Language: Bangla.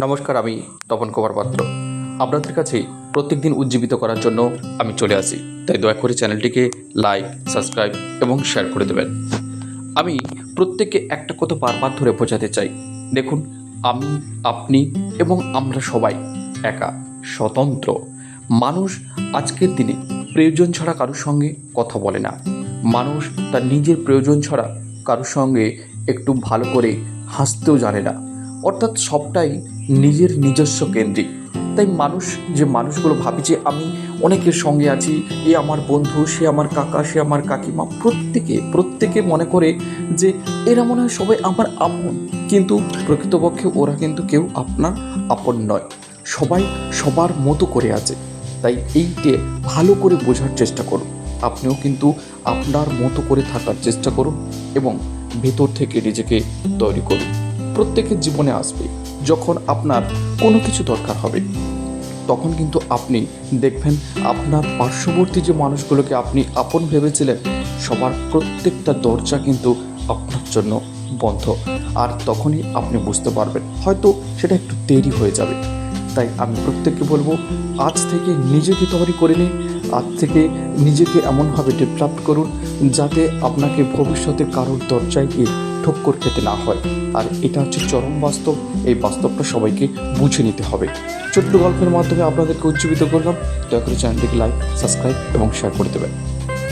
নমস্কার, আমি তপন কুমার পাত্র। আপনাদের কাছে প্রত্যেকদিন উজ্জীবিত করার জন্য আমি চলে আসি। তাই দয়া করে চ্যানেলটিকে লাইক, সাবস্ক্রাইব এবং শেয়ার করে দেবেন। আমি প্রত্যেককে একটা কথা বারবার ধরে বোঝাতে চাই। দেখুন, আমি, আপনি এবং আমরা সবাই একা, স্বতন্ত্র। মানুষ আজকের দিনে প্রয়োজন ছাড়া কারোর সঙ্গে কথা বলে না। মানুষ তার নিজের প্রয়োজন ছাড়া কারোর সঙ্গে একটু ভালো করে হাসতেও জানে না। অর্থাৎ সবটাই নিজের নিজস্ব কেন্দ্রিক। তাই মানুষ, যে মানুষগুলো ভাবে যে আমি অনেকের সঙ্গে আছি, এ আমার বন্ধু, সে আমার কাকা, সে আমার কাকিমা, প্রত্যেকে প্রত্যেকে মনে করে যে এরা মনে হয় সবাই আমার আপন। কিন্তু প্রকৃতপক্ষে ওরা কিন্তু কেউ আপনার আপন নয়। সবাই সবার মতো করে আছে। তাই এইটে ভালো করে বোঝার চেষ্টা করুন। আপনিও কিন্তু আপনার মতো করে থাকার চেষ্টা করুন এবং ভেতর থেকে নিজেকে তৈরি করুন। প্রত্যেকের জীবনে আসবে যখন আপনার কোনো কিছু দরকার হবে, তখন কিন্তু আপনি দেখবেন আপনার পার্শ্ববর্তী যে মানুষগুলোকে আপনি আপন ভেবেছিলেন, সবার প্রত্যেকটা দরজা কিন্তু আপনার জন্য বন্ধ। আর তখনই আপনি বুঝতে পারবেন, হয়তো সেটা একটু দেরি হয়ে যাবে। তাই আমি প্রত্যেককে বলব, আজ থেকে নিজেকে তৈরি করে নিন, আজ থেকে নিজেকে এমনভাবে ডেভেলপ করুন যাতে আপনাকে ভবিষ্যতে কারোর দরজায় গিয়ে ঠক্কর খেতে না হয়। আর এটা হচ্ছে চরম বাস্তব, এই বাস্তবটা সবাইকে বুঝে নিতে হবে। ছোট্ট গল্পের মাধ্যমে আপনাদেরকে উজ্জীবিত করলাম। দয়া করে চ্যানেলটিকে লাইক সাবস্ক্রাইব এবং শেয়ার করে দেবেন।